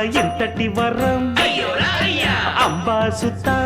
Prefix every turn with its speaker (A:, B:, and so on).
A: தலையில் தட்டி வரம். அம்பா சுத்தா